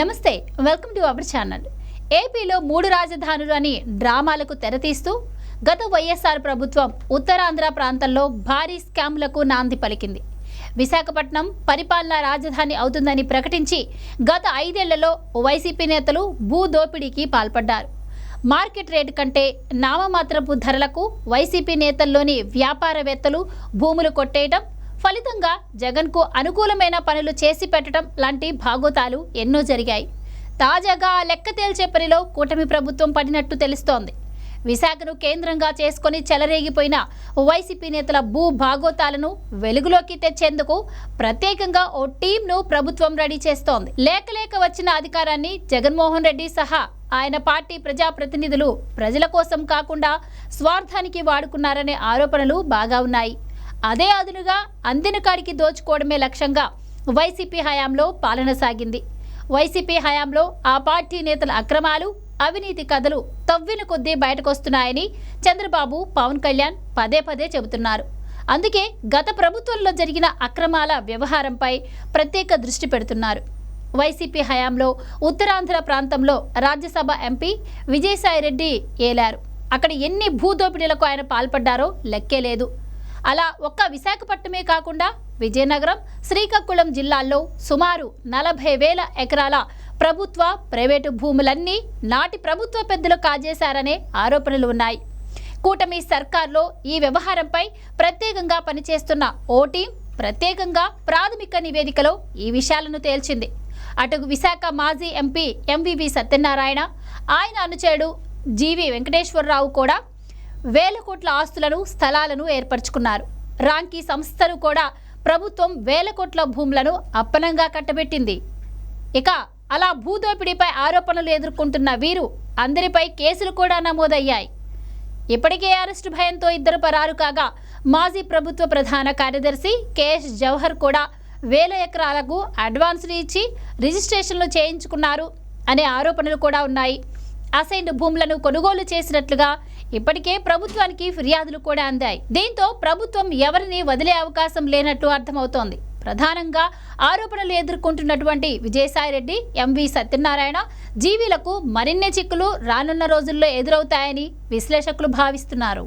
నమస్తే welcome to our channel ఏపీలో మూడు రాజధానులు అని డ్రామాలకు తెరతీస్తూ గత వైఎస్ఆర్ ప్రభుత్వం ఉత్తరాంధ్ర ప్రాంతంలో భారీ స్కామ్లకు నాంది పలికింది. విశాఖపట్నం పరిపాలనా రాజధాని అవుతుందని ప్రకటించి గత ఐదేళ్ళలో వైసీపీ నేతలు భూ దోపిడీకి పాల్పడ్డారు. మార్కెట్ రేటు కంటే నామమాత్రపు ధరలకు వైసీపీ నేతల్లోని వ్యాపారవేత్తలు భూములు కొట్టేయటం ఫలితంగా జగన్కు అనుకూలమైన పనులు చేసి పెట్టడం లాంటి భాగోతాలు ఎన్నో జరిగాయి. తాజాగా ఆ లెక్క తేల్చే పనిలో కూటమి ప్రభుత్వం పడినట్టు తెలుస్తోంది. విశాఖను కేంద్రంగా చేసుకొని చెలరేగిపోయిన వైసీపీ నేతల భూ భాగోతాలను వెలుగులోకి తెచ్చేందుకు ప్రత్యేకంగా ఓ టీంను ప్రభుత్వం రెడీ చేస్తోంది. లేక లేక వచ్చిన అధికారాన్ని జగన్మోహన్ రెడ్డి సహా ఆయన పార్టీ ప్రజాప్రతినిధులు ప్రజల కోసం కాకుండా స్వార్థానికి వాడుకున్నారనే ఆరోపణలు బాగా ఉన్నాయి. అదే అదునుగా అందిన కాడికి దోచుకోవడమే లక్ష్యంగా వైసీపీ హయాంలో పాలన సాగింది. వైసీపీ హయాంలో ఆ పార్టీ నేతల అక్రమాలు అవినీతి కథలు తవ్విన కొద్దీ బయటకొస్తున్నాయని చంద్రబాబు పవన్ కళ్యాణ్ పదే పదే చెబుతున్నారు. అందుకే గత ప్రభుత్వంలో జరిగిన అక్రమాల వ్యవహారంపై ప్రత్యేక దృష్టి పెడుతున్నారు. వైసీపీ హయాంలో ఉత్తరాంధ్ర ప్రాంతంలో రాజ్యసభ ఎంపీ విజయసాయిరెడ్డి ఏలారు. అక్కడ ఎన్ని భూదోపిడీలకు ఆయన పాల్పడ్డారో లెక్కే లేదు. అలా ఒక్క విశాఖపట్నమే కాకుండా విజయనగరం శ్రీకాకుళం జిల్లాల్లో సుమారు నలభై వేల ఎకరాల ప్రభుత్వ ప్రైవేటు భూములన్నీ నాటి ప్రభుత్వ పెద్దలు కాజేశారనే ఆరోపణలు ఉన్నాయి. కూటమి సర్కార్లో ఈ వ్యవహారంపై ప్రత్యేకంగా పనిచేస్తున్న ఓ టీం ప్రత్యేకంగా ప్రాథమిక నివేదికలో ఈ విషయాలను తేల్చింది. అటు విశాఖ మాజీ ఎంపీ ఎంవివి సత్యనారాయణ ఆయన అనుచరుడు జీవి వెంకటేశ్వరరావు కూడా వేల కోట్ల ఆస్తులను స్థలాలను ఏర్పరచుకున్నారు. రాంకీ సంస్థను కూడా ప్రభుత్వం వేల కోట్ల భూములను అప్పనంగా కట్టబెట్టింది. ఇక అలా భూదోపిడీపై ఆరోపణలు ఎదుర్కొంటున్న వీరు అందరిపై కేసులు కూడా నమోదయ్యాయి. ఇప్పటికే అరెస్టు భయంతో ఇద్దరు పరారు కాగా మాజీ ప్రభుత్వ ప్రధాన కార్యదర్శి కేఎస్ జవహర్ కూడా వేల ఎకరాలకు అడ్వాన్సులు ఇచ్చి రిజిస్ట్రేషన్లు చేయించుకున్నారు అనే ఆరోపణలు కూడా ఉన్నాయి. అసైన్డ్ భూములను కొనుగోలు చేసినట్లుగా ఇప్పటికే ప్రభుత్వానికి ఫిర్యాదులు కూడా అందాయి. దీంతో ప్రభుత్వం ఎవరిని వదిలే అవకాశం లేనట్టు అర్థమవుతోంది. ప్రధానంగా ఆరోపణలు ఎదుర్కొంటున్నటువంటి విజయసాయిరెడ్డి ఎంవి సత్యనారాయణ జీవీలకు మరిన్ని చిక్కులు రానున్న రోజుల్లో ఎదురవుతాయని విశ్లేషకులు భావిస్తున్నారు.